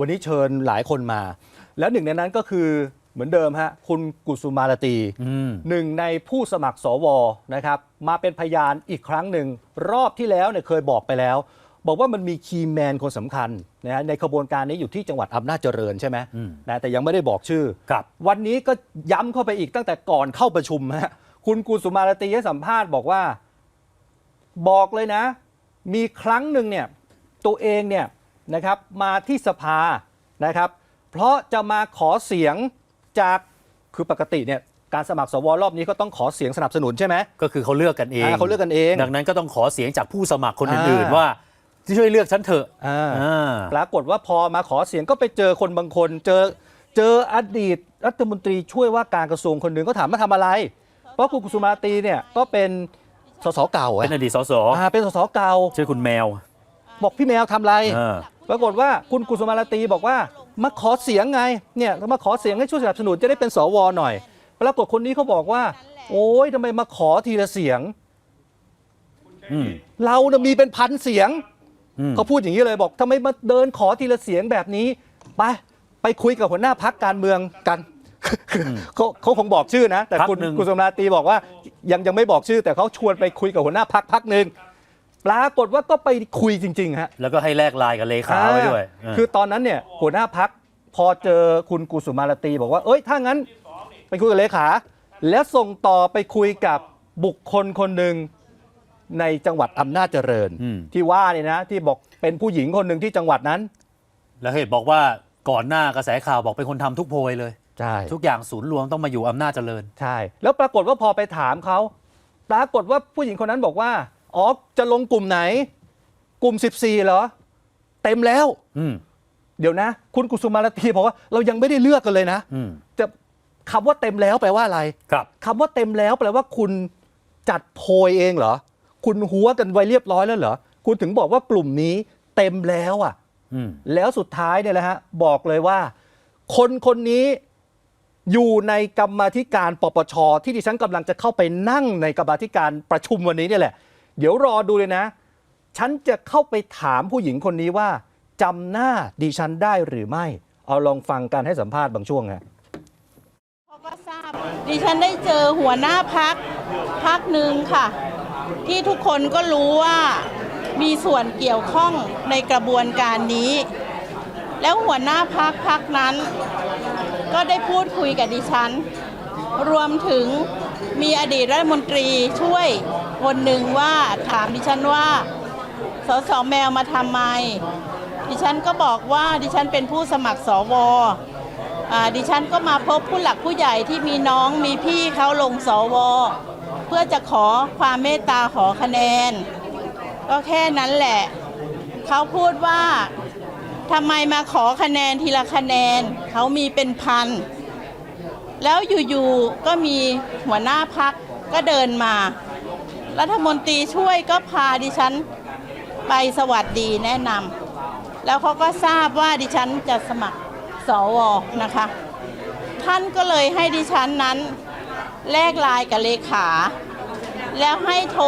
วันนี้เชิญหลายคนมา แล้วหนึ่งในนั้นก็คือเหมือนเดิมฮะคุณกุสุมาลาตีอืมหนึ่งในผู้สมัครสวนะครับมาเป็นพยานอีกครั้งหนึ่ง รอบที่แล้วเนี่ยเคยบอกไปแล้ว บอกว่ามันมีคีย์แมนคนสำคัญนะฮะในขบวนการนี้อยู่ที่จังหวัดอำนาจเจริญใช่ไหมอืมนะแต่ยังไม่ได้บอกชื่อครับวันนี้ก็ย้ำเข้าไปอีกตั้งแต่ก่อนเข้าประชุมฮะคุณกุสุมาลาตีให้สัมภาษณ์บอกว่า บอกเลยนะ มีครั้งหนึ่งเนี่ยตัวเองเนี่ย นะครับมาที่สภานะครับ เพราะจะมาขอเสียงจากคือปกติเนี่ยการสมัครสวรอบนี้ก็ต้องขอเสียงสนับสนุนใช่ไหมก็คือเขาเลือกกันเองอ่าเขาเลือกกันเอง ดังนั้นก็ต้องขอเสียงจากผู้สมัครคนอื่นอ่าๆว่าที่ช่วยเลือกฉันเถอะอ่าอ่าปรากฏว่าพอมาขอเสียงก็ไปเจอคนบางคน เจอเจออดีตรัฐมนตรีช่วยว่าการกระทรวงคนหนึ่งก็ถามมาทำอะไร เพราะคุณกุสุมาลาตีเนี่ยก็เป็นสสเก่าเป็นออะดีตสสอ่าเป็นสสเก่าชื่อคุณแมว บอกพี่แมวทำอะไร อ่า ปรากฏว่าคุณกุสุมาลาตีบอกว่ามาขอเสียงไงเนี่ยมาขอเสียงให้ช่วยสนับสนุนจะได้เป็นสวหน่อย ปรากฏคนนี้เขาบอกว่า โอ้ยทำไมมาขอทีละเสียง อืมเรานะมีเป็นพันเสียง อืมเขาพูดอย่างนี้เลยบอกทำไมมาเดินขอทีละเสียงแบบนี้ไปไปคุยกับหัวหน้าพักการเมืองกันเขาเขาคงบอกชื่อนะ แต่พรรคคุณหนึ่งกุสุมาลาตีบอกว่ายังยังไม่บอกชื่อ แต่เขาชวนไปคุยกับหัวหน้าพักพักหนึ่ง ปรากฏว่าก็ไปคุยจริงๆฮะแล้วก็ให้แลกไลน์กับเลขาไว้ด้วยอ่าคือตอนนั้นเนี่ยหัวหน้าพักพอเจอคุณกุสุมาลาตีบอกว่าเอ้ยถ้างั้นไปคุยกับเลขา แล้วส่งต่อไปคุยกับบุคคลคนหนึ่งในจังหวัดอำนาจเจริญอืมที่ว่าเนี่ยนะที่บอกเป็นผู้หญิงคนหนึ่งที่จังหวัดนั้นแล้วเหตุบอกว่าก่อนหน้ากระแสข่าวบอกเป็นคนทำทุกโพยเลย ใช่ ทุกอย่างศูนย์รวมต้องมาอยู่อำนาจเจริญ ใช่ แล้วปรากฏว่าพอไปถามเขา ปรากฏว่าผู้หญิงคนนั้นบอกว่า อ๋อ จะลงกลุ่มไหน กลุ่ม 14 เหรอ เต็มแล้ว อืม เดี๋ยวนะ คุณกุสุมาลาตีบอกว่าเรายังไม่ได้เลือกกันเลยนะอืม จะคำว่าเต็มแล้วแปลว่าอะไร ครับ คำว่าเต็มแล้วแปลว่าคุณจัดโพยเองเหรอ คุณหัวกันไว้เรียบร้อยแล้วเหรอ คุณถึงบอกว่ากลุ่มนี้เต็มแล้วอะ อืม แล้วสุดท้ายเนี่ยแหละฮะบอกเลยว่า คนคนนี้อยู่ในกรรมาธิการปปชที่ดิฉันกำลังจะเข้าไปนั่งในกรรมาธิการประชุมวันนี้เนี่ยแหละ เดี๋ยวรอดูเลยนะ ฉันจะเข้าไปถามผู้หญิงคนนี้ว่าจำหน้าดิฉันได้หรือไม่ เอาลองฟังการให้สัมภาษณ์บางช่วงฮะเขาก็ทราบดิฉันได้เจอหัวหน้าพักพักหนึ่งค่ะ ที่ทุกคนก็รู้ว่ามีส่วนเกี่ยวข้องในกระบวนการนี้ แล้วหัวหน้าพักพักนั้น ก็ได้พูดคุยกับดิฉัน รวมถึงมีอดีตรัฐมนตรีช่วย คนหนึ่งว่าถามดิฉันว่าสสแมวมาทำไม ดิฉันก็บอกว่าดิฉันเป็นผู้สมัครสวอดิฉันก็มาพบผู้หลักผู้ใหญ่ที่มีน้องมีพี่เขาลงสว เพื่อจะขอความเมตตาขอคะแนน ก็แค่นั้นแหละ เขาพูดว่าทำไมมาขอคะแนนทีละคะแนน เขามีเป็นพัน แล้วอยู่ๆก็มีหัวหน้าพักก็เดินมา รัฐมนตรีช่วยก็พาดิฉันไปสวัสดีแนะนำแล้วเขาก็ทราบว่าดิฉันจะสมัครสวนะคะ ท่านก็เลยให้ดิฉันนั้นแลกลน์กับเลขา แล้วให้โทร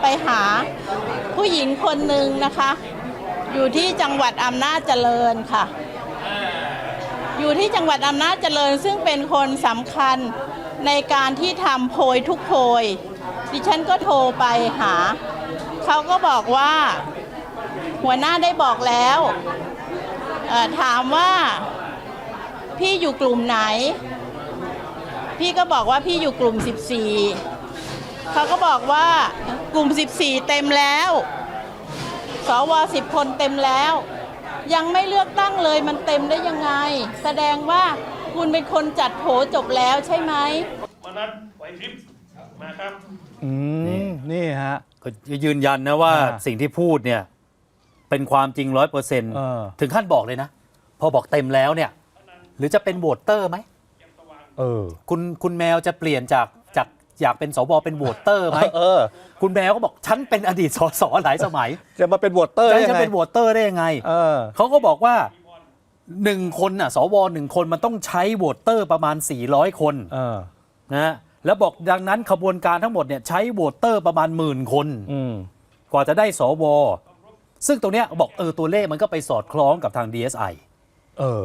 ไปหาผู้หญิงคนหนึ่งนะคะ อยู่ที่จังหวัดอำนาจเจริญค่ะ อยู่ที่จังหวัดอำนาจเจริญซึ่งเป็นคนสำคัญในการที่ทำโพยทุกโพย ดิฉันก็โทรไปหา เขาก็บอกว่า หัวหน้าได้บอกแล้วถามว่าพี่อยู่กลุ่มไหน พี่ก็บอกว่าพี่อยู่กลุ่ม 14 เขาก็บอกว่ากลุ่ม 14 เต็มแล้ว สว10คนเต็มแล้ว ยังไม่เลือกตั้งเลยมันเต็มได้ยังไง แสดงว่าคุณเป็นคนจัดโผจบแล้วใช่ไหมวันนั้นไหวพริบ มาครับ อืมนี่ฮะ ก็ยืนยันนะว่าอ่าสิ่งที่พูดเนี่ย เป็นความจริงร้อยเปอร์เซ็นต์เออถึงขั้นบอกเลยนะ พอบอกเต็มแล้วเนี่ย หรือจะเป็นโหวตเตอร์ไหม เออ คุณคุณแมวจะเปลี่ยนจากจากอยากเป็นสวเป็นโหวตเตอร์ไหมเออ คุณแมวก็บอกฉันเป็นอดีตสสหลายสมัยจะมาเป็นวอเตอร์จะได้ยัจะงไงเป็นโหวตเตอร์ได้ยังไง เออ เขาก็บอกว่าหนึ่งคนน่ะสวหนึ่งคนมันต้องใช้โหวตเตอร์ประมาณ 400 คนเออ นะฮะ แล้วบอกดังนั้นขบวนการทั้งหมดเนี่ยใช้โหวตเตอร์ประมาณหมื่นคน อืม กว่าจะได้สว ซึ่งตรงเนี้ยบอกเออตัวเลขมันก็ไปสอดคล้องกับทาง DSI เออ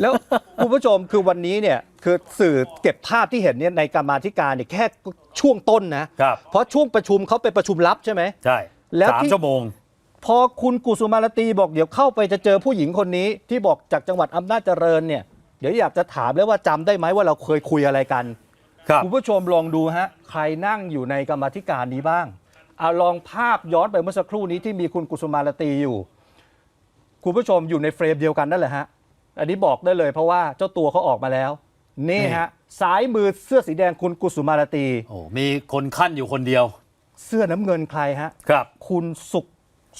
แล้ว คุณผู้ชมคือวันนี้เนี่ยคือสื่อเก็บภาพที่เห็นเนี่ยในกรรมาธิการเนี่ยแค่ช่วงต้นนะครับ เพราะช่วงประชุมเขาเป็นประชุมลับใช่ไหม ใช่แล้วสามที่ ชั่วโมง พอคุณกุสุมาลตีบอกเดี๋ยวเข้าไปจะเจอผู้หญิงคนนี้ที่บอกจากจังหวัดอำนาจเจริญเนี่ยเดี๋ยวอยากจะถามแล้วว่าจำได้ไหมว่าเราเคยคุยอะไรกัน ครับคุณผู้ชมลองดูฮะใครนั่งอยู่ในกรรมาธิการนี้บ้างเอาลองภาพย้อนไปเมื่อสักครู่นี้ที่มีคุณกุสุมาลตีอยู่ คุณผู้ชมอยู่ในเฟรมเดียวกันนั่นแหละฮะอันนี้บอกได้เลยเพราะว่าเจ้าตัวเขาออกมาแล้ว นี่ฮะซ้ายมือเสื้อสีแดงคุณกุสุมาลตี โอ้มีคนขั้นอยู่คนเดียว เสื้อน้ำเงินใครฮะ ครับ คุณสุข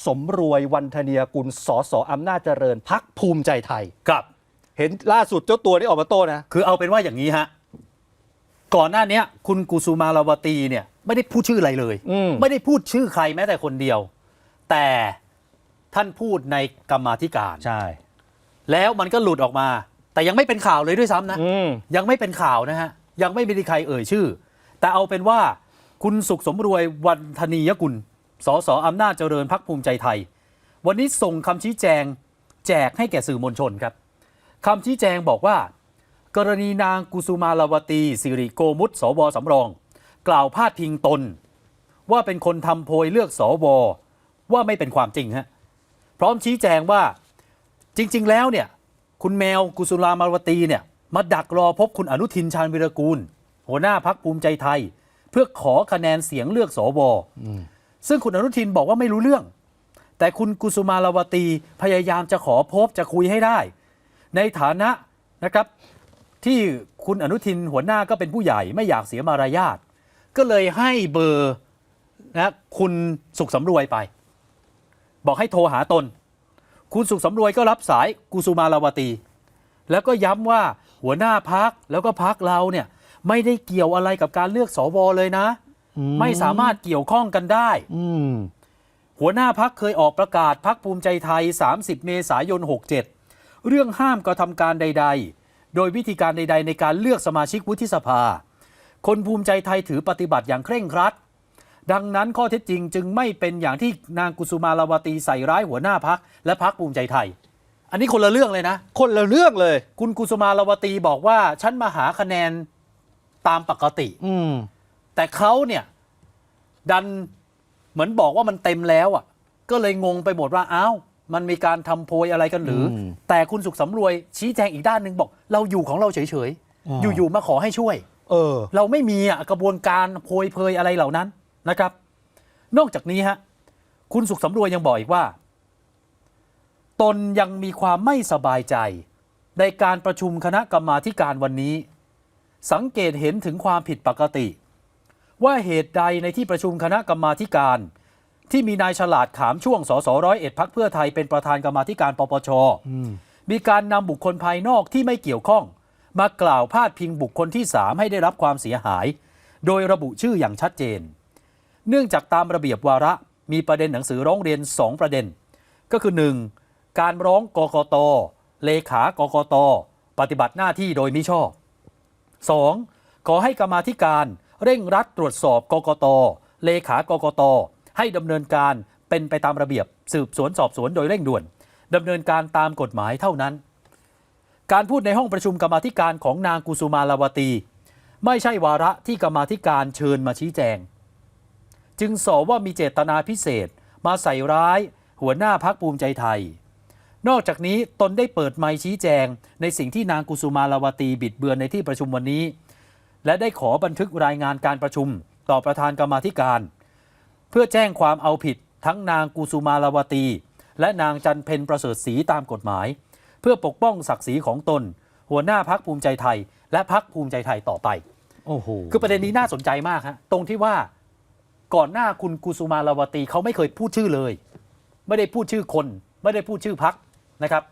สมรวยวันธเนียกุลสอสออำนาจเจริญพักภูมิใจไทย ครับ เห็นล่าสุดเจ้าตัวนี่ออกมาโต้นะ คือเอาเป็นว่าอย่างนี้ฮะ ก่อนหน้าเนี้ยคุณกุสุมาราวตีเนี่ยไม่ได้พูดชื่ออะไรเลยอืมไม่ได้พูดชื่อใครแม้แต่คนเดียว แต่ท่านพูดในกรรมาธิการ ใช่ แล้วมันก็หลุดออกมา แต่ยังไม่เป็นข่าวเลยด้วยซ้ำนะอืมยังไม่เป็นข่าวนะฮะ ยังไม่มีใครเอ่ยชื่อ แต่เอาเป็นว่าคุณสุขสมรวยวันธนียกุล สสอำนาจเจริญพักภูมิใจไทย วันนี้ส่งคำชี้แจง แจกให้แก่สื่อมวลชนครับคำชี้แจงบอกว่า กรณีนางกุสุมาราวตีสิริโกมุตสวสำรอง กล่าวพาดพิงตน ว่าเป็นคนทำโพยเลือกสวว่าไม่เป็นความจริงฮะพร้อมชี้แจงว่าจริง ๆ แล้วเนี่ย คุณแมวกุสุลามาวตีเนี่ยมาดักรอพบคุณอนุทินชาญวิรกูล หัวหน้าพักภูมิใจไทย เพื่อขอคะแนนเสียงเลือกสวซึ่งคุณอนุทินบอกว่าไม่รู้เรื่อง แต่คุณกุสุมารวตีพยายามจะขอพบจะคุยให้ได้ ในฐานะนะครับ ที่คุณอนุทินหัวหน้าก็เป็นผู้ใหญ่ไม่อยากเสียมารยาทก็เลยให้เบอร์นะคุณสุขสำรวยไป บอกให้โทรหาตน คุณสุขสำรวยก็รับสายกุสุมาราวตี แล้วก็ย้ำว่าหัวหน้าพักแล้วก็พักเราเนี่ยไม่ได้เกี่ยวอะไรกับการเลือกสวเลยนะ ไม่สามารถเกี่ยวข้องกันได้อืมหัวหน้าพักเคยออกประกาศพักภูมิใจไทย 30 เมษายน 67 เรื่องห้ามกระทำการใด ๆ โดยวิธีการใด ๆ ในการเลือกสมาชิกวุฒิสภา คนภูมิใจไทยถือปฏิบัติอย่างเคร่งครัด ดังนั้นข้อเท็จจริงจึงไม่เป็นอย่างที่นางกุสุมาราวตีใส่ร้ายหัวหน้าพักและพักภูมิใจไทย อันนี้คนละเรื่องเลยนะ คนละเรื่องเลย คุณกุสุมาราวตีบอกว่าฉันมาหาคะแนนตามปกติ อืม แต่เขาเนี่ยดันเหมือนบอกว่ามันเต็มแล้วอะ ก็เลยงงไปหมดว่าอ้าว มันมีการทำโพยอะไรกันหรืออมแต่คุณสุขสำรวยชี้แจงอีกด้านหนึ่งบอก เราอยู่ของเราเฉยอ๋อๆอยู่ๆมาขอให้ช่วย เออ เราไม่มีอะกระบวนการโพยเพยอะไรเหล่านั้นนะครับ นอกจากนี้ฮะคุณสุขสำรวยยังบอกอีกว่า ตนยังมีความไม่สบายใจ ในการประชุมคณะกรรมาธิการวันนี้ สังเกตเห็นถึงความผิดปกติ ว่าเหตุใดในที่ประชุมคณะกรรมาธิการ ที่มีนายฉลาดขามช่วงสสร้อยเอ็ดพักเพื่อไทยเป็นประธานกรรมาธิการปปชมีการนำบุคคลภายนอกที่ไม่เกี่ยวข้อง มากล่าวพาดพิงบุคคลที่3ให้ได้รับความเสียหาย โดยระบุชื่ออย่างชัดเจน เนื่องจากตามระเบียบวาระมีประเด็นหนังสือร้องเรียน 2 ประเด็น ก็คือ 1. การร้องกกต เลขากกต ปฏิบัติหน้าที่โดยมิชอบ 2. ขอให้กรรมาธิการเร่งรัดตรวจสอบกกต เลขากกต ให้ดำเนินการเป็นไปตามระเบียบ สืบสวนสอบสวนโดยเร่งด่วนดำเนินการตามกฎหมายเท่านั้น การพูดในห้องประชุมกรรมาธิการของนางกุสุมาลาวตี ไม่ใช่วาระที่กรรมาธิการเชิญมาชี้แจง จึงสอว่ามีเจตนาพิเศษ มาใส่ร้าย หัวหน้าพักภูมิใจไทย นอกจากนี้ตนได้เปิดไมค์ชี้แจง ในสิ่งที่นางกุสุมาลาวตีบิดเบือนในที่ประชุมวันนี้ และได้ขอบันทึกรายงานการประชุม ต่อประธานกรรมาธิการ เพื่อแจ้งความเอาผิดทั้งนางกุสุมาลาวตี และนางจันเพนประเสริฐศรีตามกฎหมาย เพื่อปกป้องศักดิ์ศรีของตน หัวหน้าพักภูมิใจไทย และพักภูมิใจไทยต่อไป โอ้โหคือประเด็นนี้น่าสนใจมากฮะตรงที่ว่าก่อนหน้าคุณกุสุมาลาวตีเขาไม่เคยพูดชื่อเลย ไม่ได้พูดชื่อคน ไม่ได้พูดชื่อพักนะครับ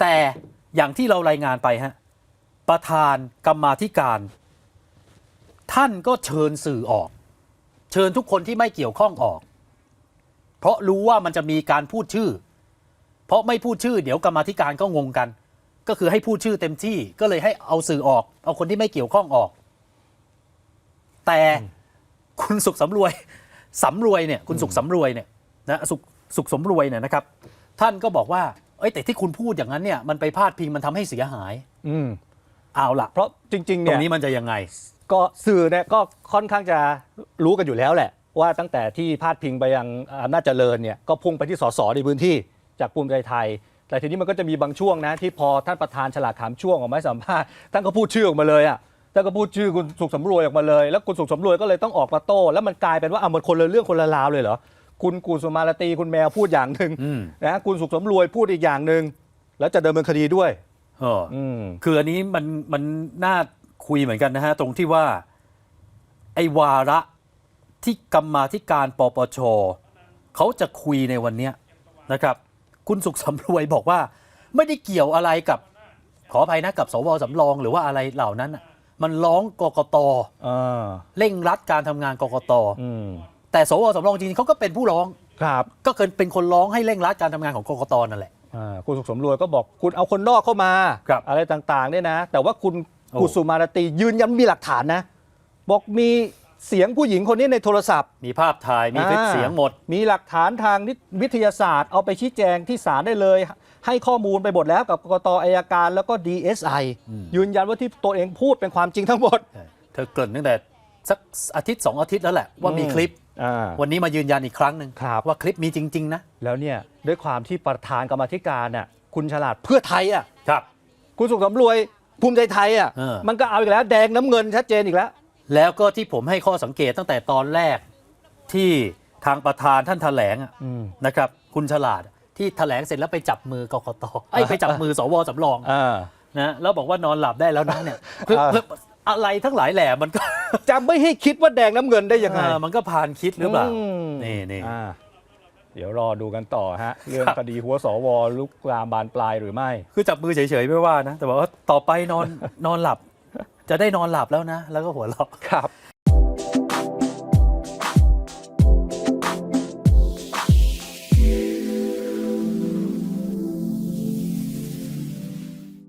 แต่อย่างที่เรารายงานไปฮะประธานกรรมาธิการ ท่านก็เชิญสื่อออก เชิญทุกคนที่ไม่เกี่ยวข้องออก เพราะรู้ว่ามันจะมีการพูดชื่อ เพราะไม่พูดชื่อ เดี๋ยวกรรมาธิการก็งงกัน ก็คือให้พูดชื่อเต็มที่ก็เลยให้เอาสื่อออก เอาคนที่ไม่เกี่ยวข้องออก แต่คุณสุขสำรวยสำรวยเนี่ยคุณสุขสำรวยเนี่ยนะสุขสุขสมรวยเนี่ยนะครับ ท่านก็บอกว่าเอ้ยแต่ที่คุณพูดอย่างนั้นเนี่ยมันไปพาดพิงมันทำให้เสียหาย อืมเอาล่ะเพราะจริงๆตรเนี่งยนี้มันจะยังไง ก็สื่อเนี่ยก็ค่อนข้างจะรู้กันอยู่แล้วแหละ ว่าตั้งแต่ที่พาดพิงไปยังอำนาจเจริญเนี่ยก็พุ่งไปที่สสในพื้นที่จากภูมิใจไทย แต่ทีนี้มันก็จะมีบางช่วงนะที่พอท่านประธานฉลาดขามช่วงออกมาให้สัมภาษณ์ท่านก็พูดชื่อออกมาเลยอะท่านก็พูดชื่อคุณสุขสำรวยออกมาเลย แล้วคุณสุขสำรวยก็เลยต้องออกมาโต้แล้วมันกลายเป็นว่าเอามันคนละเรื่องคนละราวเลยเหรอคุณกุลสุมาลาตีคุณแมวพูดอย่างหนึ่งอืมนะคุณสุขสำรวยพูดอีกอย่างหนึ่งแล้วจะดำเนินคดีด้วยเอออืมคืออันนี้มันมันน่า คุยเหมือนกันนะฮะ ตรงที่ว่า ไอ้วาระที่กรรมาธิการปปชเขาจะคุยในวันเนี้ยนะครับ คุณสุขสำรวยบอกว่า ไม่ได้เกี่ยวอะไรกับ ขออภัยนะกับสวสำรองหรือว่าอะไรเหล่านั้นน่ะมันร้องกกตเออเร่งรัดการทำงานกกตอืมแต่สวสำรองจริงๆเขาก็เป็นผู้ร้องครับ ก็เคยเป็นคนร้องให้เร่งรัดการทำงานของกกตนั่นแหละอ่าคุณสุขสมรวยก็บอกคุณเอาคนนอกเข้ามาครับอะไรต่างๆเนี่ยนะ แต่ว่าคุณโอ้ กุสุมารตียืนยันมีหลักฐานนะ บอกมีเสียงผู้หญิงคนนี้ในโทรศัพท์ มีภาพถ่ายมีคลิปอ่าเสียงหมด มีหลักฐานทางนิวิทยาศาสตร์ เอาไปชี้แจงที่ศาลได้เลย ให้ข้อมูลไปหมดแล้วกับกกตอายการแล้วก็ DSI อืมยืนยันว่าที่ตัวเองพูดเป็นความจริงทั้งหมด เธอเกริ่นตั้งแต่สักอาทิตย์สองอาทิตย์แล้วแหละว่ามีคลิปอ่าวันนี้มายืนยันอีกครั้งหนึ่งครับว่าคลิปมีจริง ๆ นะ แล้วเนี่ยด้วยความที่ประธานกรรมาธิการน่ะคุณฉลาดเพื่อไทยอะครับ คุณสุขสำรวย ภูมิใจไทยอะเออ มันก็เอาอีกแล้ว แดงน้ำเงินชัดเจนอีกแล้ว แล้วก็ที่ผมให้ข้อสังเกตตั้งแต่ตอนแรกที่ทางประธานท่านแถลงอะอืมนะครับ คุณฉลาดที่แถลงเสร็จแล้วไปจับมือกกตไอ้ยไปจับมือสวสำรองอ่า นะแล้วบอกว่านอนหลับได้แล้วนะเนี่ยเพื่ออ่าเพื่ออะไรทั้งหลายแหล่มันก็จะไม่ให้คิดว่าแดงน้ำเงินได้ยังไงเออมันก็ผ่านคิดหรือเปล่ามนี่นี่ อ่า เดี๋ยวรอดูกันต่อฮะ เรื่องครับคดีหัวสวลุกลามบานปลายหรือไม่ คือจับมือเฉยๆไม่ว่านะ แต่ว่าต่อไปนอนนอนหลับ จะได้นอนหลับแล้วนะ แล้วก็หัวเราะครับ